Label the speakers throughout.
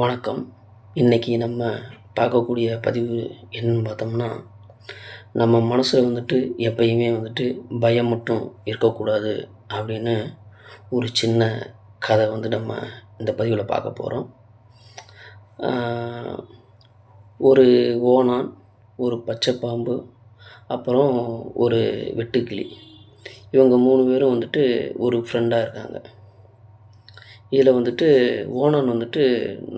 Speaker 1: வணக்கம். இன்றைக்கி நம்ம பார்க்கக்கூடிய பதிவு என்னன்னு பார்த்தோம்னா நம்ம மனசில் வந்துட்டு எப்பயுமே வந்துட்டு பயம் மட்டும் இருக்கக்கூடாது அப்படின்னு ஒரு சின்ன கதை வந்து நம்ம இந்த பதிவில் பார்க்க போகிறோம் ஒரு ஓனான் ஒரு பச்சை பாம்பு அப்புறம் ஒரு வெட்டுக்கிளி. இவங்க மூணு பேரும் வந்துட்டு ஒரு ஃப்ரெண்டாக இருக்காங்க. இதில் வந்துட்டு ஓணன் வந்துட்டு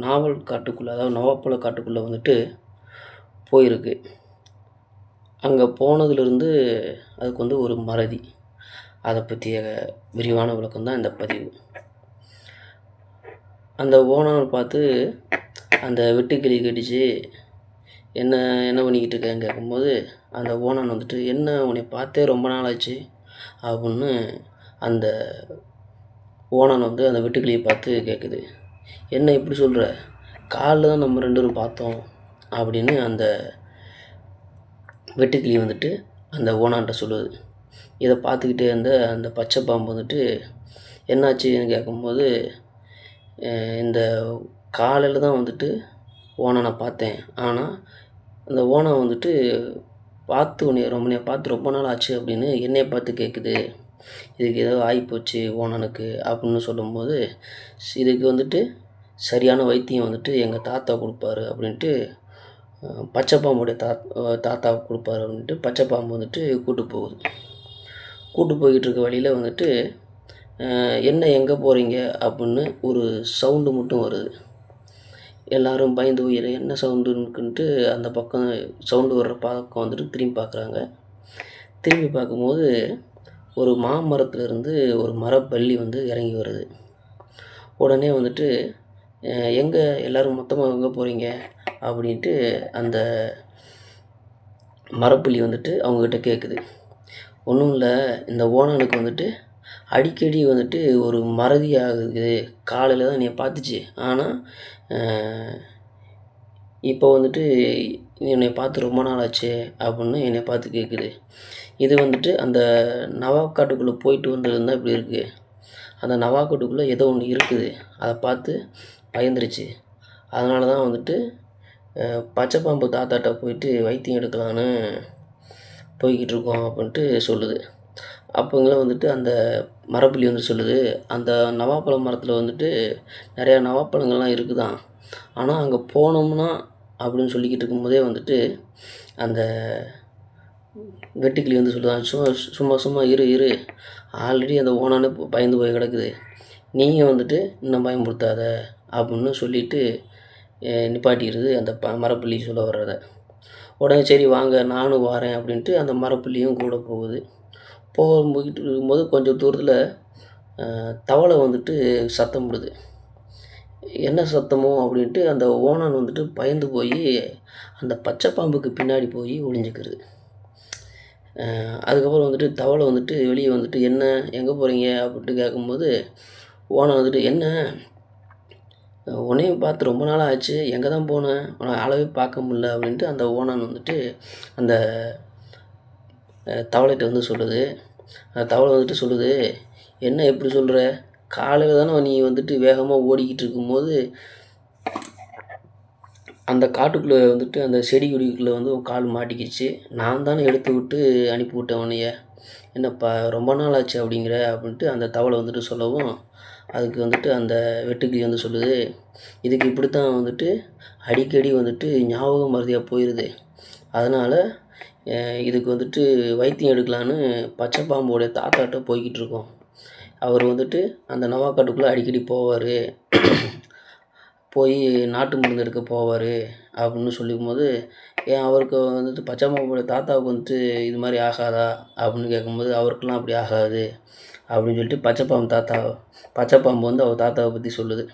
Speaker 1: நாவல் காட்டுக்குள்ளே அதாவது நவாப்பழ காட்டுக்குள்ளே வந்துட்டு போயிருக்கு. அங்கே போனதுலேருந்து அதுக்கு வந்து ஒரு மறதி. அதை பற்றிய விரிவான விளக்கம் தான் இந்த பதிவு. அந்த ஓனர் பார்த்து அந்த வெட்டுக்கிளி கடிச்சு என்ன என்ன பண்ணிக்கிட்டு இருக்கேன்னு கேட்கும்போது அந்த ஓணான் வந்துட்டு என்ன உன்னை பார்த்தே ரொம்ப நாள் ஆச்சு அப்படின்னு அந்த ஓணான் வந்து அந்த வெட்டுக்கிளியை பார்த்து கேட்குது என்ன இப்படி சொல்கிற காலில் தான் நம்ம ரெண்டு பேரும் பார்த்தோம் அப்படின்னு அந்த வெட்டுக்கிளி வந்துட்டு அந்த ஓணான்ட்ட சொல்லுது. இதை பார்த்துக்கிட்டே இருந்த அந்த பச்சை பாம்பு வந்துட்டு என்னாச்சுன்னு கேட்கும்போது இந்த காலையில் தான் வந்துட்டு ஓனனை பார்த்தேன். ஆனால் அந்த ஓணம் வந்துட்டு பார்த்து உன்னை ரொம்ப நே பார்த்து ரொம்ப நாள் ஆச்சு அப்படின்னு என்னையை பார்த்து கேட்குது. இதுக்கு ஏதோ ஆகிப்போச்சு ஓனனுக்கு அப்படின்னு சொல்லும்போது இதுக்கு வந்துட்டு சரியான வைத்தியம் வந்துட்டு எங்கள் தாத்தா கொடுப்பாரு அப்படின்ட்டு பச்சைப்பாம்புடைய பச்சை பாம்புடைய தாத் தாத்தா கொடுப்பாரு அப்படின்ட்டு பச்சை பாம்பு வந்துட்டு கூட்டு போகுது. கூட்டு போய்கிட்டு இருக்க வழியில் வந்துட்டு என்ன எங்கே போகிறீங்க அப்படின்னு ஒரு சவுண்டு மட்டும் வருது. எல்லாரும் பயந்து போய் என்ன சவுண்டுன்னுட்டு அந்த பக்கம் சவுண்டு வர்ற பக்கம் வந்துட்டு திரும்பி பார்க்குறாங்க திரும்பி பார்க்கும்போது ஒரு மாமரத்துலேருந்து ஒரு மரப்பள்ளி வந்து இறங்கி வருது. உடனே வந்துட்டு எங்கே எல்லோரும் மொத்தமாக எங்கே போகிறீங்க அப்படின்ட்டு அந்த மரப்பள்ளி வந்துட்டு அவங்கக்கிட்ட கேட்குது ஒன்றும் இல்லை. இந்த ஓனனுக்கு வந்துட்டு அடிக்கடி வந்துட்டு ஒரு மறதி ஆகுது. காலையில் தான் என்னைய பார்த்துச்சு. ஆனால் இப்போ வந்துட்டு என்னை பார்த்து ரொம்ப நாள் ஆச்சு அப்படின்னு என்னை பார்த்து கேட்குது இது வந்துட்டு அந்த நவாப் காட்டுக்குள்ளே போயிட்டு வந்ததுலேருந்து இப்படி இருக்குது அந்த நவாப் காட்டுக்குள்ளே ஏதோ ஒன்று இருக்குது. அதை பார்த்து பயந்துருச்சு. அதனால தான் வந்துட்டு பச்சை பாம்பு தாத்தாட்ட போயிட்டு வைத்தியம் எடுக்கலான்னு போய்கிட்டு இருக்கோம் அப்படின்ட்டு சொல்லுது. அப்போங்களே வந்துட்டு அந்த மரப்புள்ளி வந்து சொல்லுது அந்த நவாப்பழ மரத்தில் வந்துட்டு நிறையா நவாப்பழங்கள்லாம் இருக்குதான். ஆனால் அங்கே போனோம்னா அப்படின்னு சொல்லிக்கிட்டு இருக்கும்போதே வந்துட்டு அந்த வெட்டுக்கிளி வந்து சொல்லுதான் சும்மா சும்மா சும்மா இரு இரு. ஆல்ரெடி அந்த ஓனானே பயந்து போய் கிடக்குது. நீயும் வந்துட்டு இன்னும் பயமுறுத்தாத அப்படின்னு சொல்லிட்டு நிப்பாட்டிடுது அந்த ப மரப்புள்ளி சொல்ல வர்றத. உடனே சரி வாங்க நானும் வரேன் அப்படின்ட்டு அந்த மரப்புள்ளியும் கூட போகுது. போகிட்டு இருக்கும்போது கொஞ்சம் தூரத்தில் தவளை வந்துட்டு சத்தம் விடுது என்ன சத்தமோ அப்படின்ட்டு அந்த ஓனான் வந்துட்டு பயந்து போய் அந்த பச்சை பாம்புக்கு பின்னாடி போய் ஒளிஞ்சுக்கிறது அதுக்கப்புறம் வந்துட்டு தவளை வந்துட்டு வெளியே வந்துட்டு என்ன எங்கே போகிறீங்க அப்படின்ட்டு கேட்கும்போது ஓனான் வந்துட்டு என்ன உன்னையும் பார்த்து ரொம்ப நாள் ஆச்சு எங்கே தான் போனேன் உன்னை ஆளவே பார்க்க முடில அப்படின்ட்டு அந்த ஓனன் வந்துட்டு அந்த அஹ் தவளைகிட்ட வந்து சொல்லுது. அந்த தவளை வந்துட்டு சொல்லுது என்ன எப்படி சொல்கிற காலையில் தானே நீ வந்துட்டு வேகமாக ஓடிக்கிட்டு இருக்கும்போது அந்த காட்டுக்குள்ளே வந்துட்டு அந்த செடி கொடிக்குள்ளே வந்து உன் கால் மாட்டிக்கிச்சு. நான் தானே எடுத்து விட்டு அனுப்பி விட்டேன் உன்னைய. என்னப்பா ரொம்ப நாள் ஆச்சு அப்படிங்கிற அப்படின்ட்டு அந்த தவளை வந்துட்டு சொல்லவும் அதுக்கு வந்துட்டு அந்த வெட்டுக்கிளி வந்து சொல்லுது இதுக்கு இப்படித்தான் வந்துட்டு அடிக்கடி வந்துட்டு ஞாபகம் மருதியாக போயிடுது அதனால் இதுக்கு வந்துட்டு வைத்தியம் எடுக்கலான்னு பச்சை பாம்போடைய தாத்தாட்ட போய்கிட்டு இருக்கோம். அவர் வந்துட்டு அந்த நவாக்காட்டுக்குள்ளே அடிக்கடி போவார். போய் நாட்டு மருந்து எடுக்க போவார் அப்படின்னு சொல்லிக்கும்போது ஏன் அவருக்கு வந்துட்டு பச்சை தாத்தாவுக்கு வந்துட்டு இது மாதிரி ஆகாதா? அப்படின்னு கேட்கும்போது அவருக்கெல்லாம் அப்படி ஆகாது அப்படின்னு சொல்லிட்டு பச்சை பாம்பு தாத்தா பச்சை பாம்பு வந்து அவர் தாத்தாவை பற்றி சொல்லுது.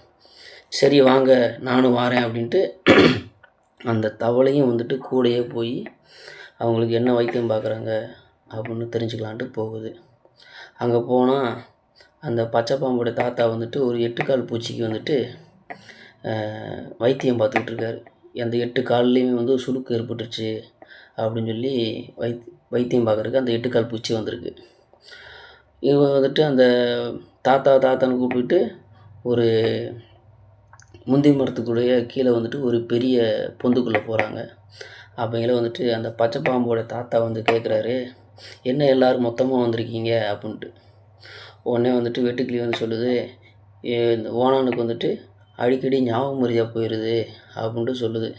Speaker 1: சரி வாங்க நானும் வாரேன் அப்படின்ட்டு அந்த தவளையும் வந்துட்டு கூடயே போய் அவங்களுக்கு என்ன வைத்தியம் பார்க்குறாங்க அப்படின்னு தெரிஞ்சுக்கலான்ட்டு போகுது. அங்கே போனால் அந்த பச்சை தாத்தா வந்துட்டு ஒரு எட்டுக்கால் பூச்சிக்கு வந்துட்டு வைத்தியம் பார்த்துக்கிட்ருக்காரு அந்த எட்டு கால்லையுமே வந்து சுருக்கு ஏற்பட்டுருச்சு அப்படின்னு சொல்லி வைத் வைத்தியம் பார்க்குறதுக்கு அந்த எட்டு கால் பூச்சி வந்திருக்கு. இவன் வந்துட்டு அந்த தாத்தா தாத்தான்னு கூப்பிட்டு ஒரு முந்தி மரத்துக்குடைய கீழே வந்துட்டு ஒரு பெரிய பொந்துக்குள்ளே போகிறாங்க. அப்போங்கள வந்துட்டு அந்த பச்சை பாம்போட தாத்தா வந்து கேட்குறாரு என்ன எல்லோரும் மொத்தமாக வந்திருக்கீங்க? அப்படின்ட்டு. உடனே வந்துட்டு வெட்டுக்கிளி வந்து சொல்லுது "ஏ, இந்த ஓனானுக்கு வந்துட்டு அடிக்கடி ஞாபகம் மரியா போயிடுது அப்படின்ட்டு சொல்லுது.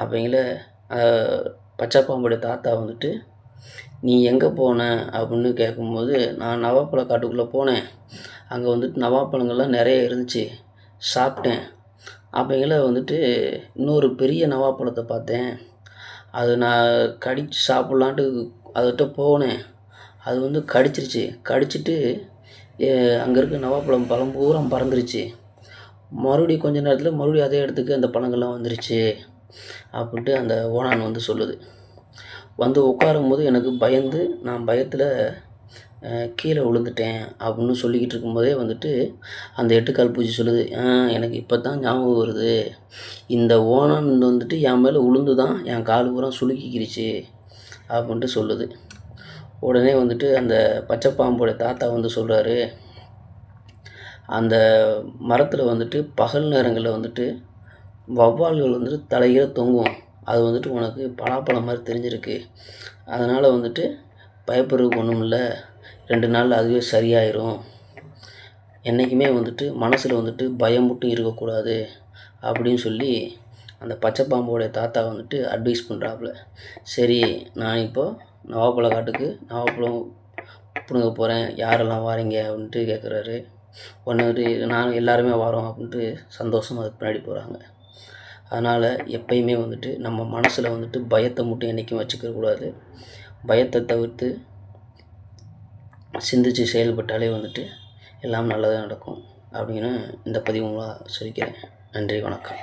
Speaker 1: அப்போங்கள பச்சை தாத்தா வந்துட்டு நீ எங்கே போன? அப்படின்னு கேட்கும்போது நான் நவாப்பழ காட்டுக்குள்ளே போனேன். அங்கே வந்துட்டு நவாப்பழங்கள்லாம் நிறைய இருந்துச்சு. சாப்பிட்டேன். அப்போங்கள வந்துட்டு இன்னொரு பெரிய நவாப்பழத்தை பார்த்தேன். அது நான் கடிச்சு சாப்பிட்லான்ட்டு அதுகிட்ட போனேன். அது வந்து கடிச்சிருச்சு. கடிச்சிட்டு அங்கே இருக்க நவாப்பழம் பழம் பூரா பறந்துருச்சு. மறுபடியும் கொஞ்ச நேரத்தில் மறுபடியும் அதே இடத்துக்கு அந்த பழங்கள்லாம் வந்துருச்சு அப்படின்ட்டு அந்த ஓனான் வந்து சொல்லுது. வந்து உட்காரும் போது எனக்கு பயந்து நான் பயத்தில் கீழே விழுந்துட்டேன் அப்படின்னு சொல்லிக்கிட்டு இருக்கும்போதே வந்துட்டு அந்த எட்டுக்கால் பூச்சி சொல்லுது எனக்கு இப்போ தான் ஞாபகம் வருது. இந்த ஓனான் வந்துட்டு என் மேலே உளுந்து தான் என் கால் பூரா சுலுக்கிக்கிருச்சு அப்படின்ட்டு சொல்லுது. உடனே வந்துட்டு அந்த பச்சைப்பாம்போட தாத்தா வந்து சொல்கிறாரு அந்த மரத்தில் வந்துட்டு பகல் நேரங்களில் வந்துட்டு வௌவால்கள் வந்துட்டு தலைகீழ தொங்கும். அது வந்துட்டு உனக்கு பலாப்பழம் மாதிரி தெரிஞ்சிருக்கு. அதனால் வந்துட்டு பயப்படுறதுக்கு ஒன்றும் இல்லை. ரெண்டு நாளில் அதுவே சரியாயிரும். என்றைக்குமே வந்துட்டு மனசில் வந்துட்டு பயம் மட்டும் இருக்கக்கூடாது அப்படின்னு சொல்லி அந்த பச்சை பாம்போடைய தாத்தா வந்துட்டு அட்வைஸ் பண்ணுறாப்புல சரி நான் இப்போது நவாப்பழ காட்டுக்கு நவாப்பழம் பிடுங்க போகிறேன் யாரெல்லாம் வாரீங்க அப்படின்ட்டு கேட்குறாரு ஒன்று வந்துட்டு நாங்கள் எல்லாருமே வரோம் அப்படின்ட்டு சந்தோஷமாக அதுக்கு பின்னாடி போகிறாங்க அதனால் எப்பயுமே வந்துட்டு நம்ம மனசில் வந்துட்டு பயத்தை மட்டும் என்றைக்கும் வச்சுக்கக்கூடாது பயத்தை தவிர்த்து சிந்திச்சு செயல்பட்டாலே வந்துட்டு எல்லாம் நல்லதாக நடக்கும் அப்படின்னு இந்த பதிவு மூலம் சொல்லிக்கிறேன். நன்றி வணக்கம்.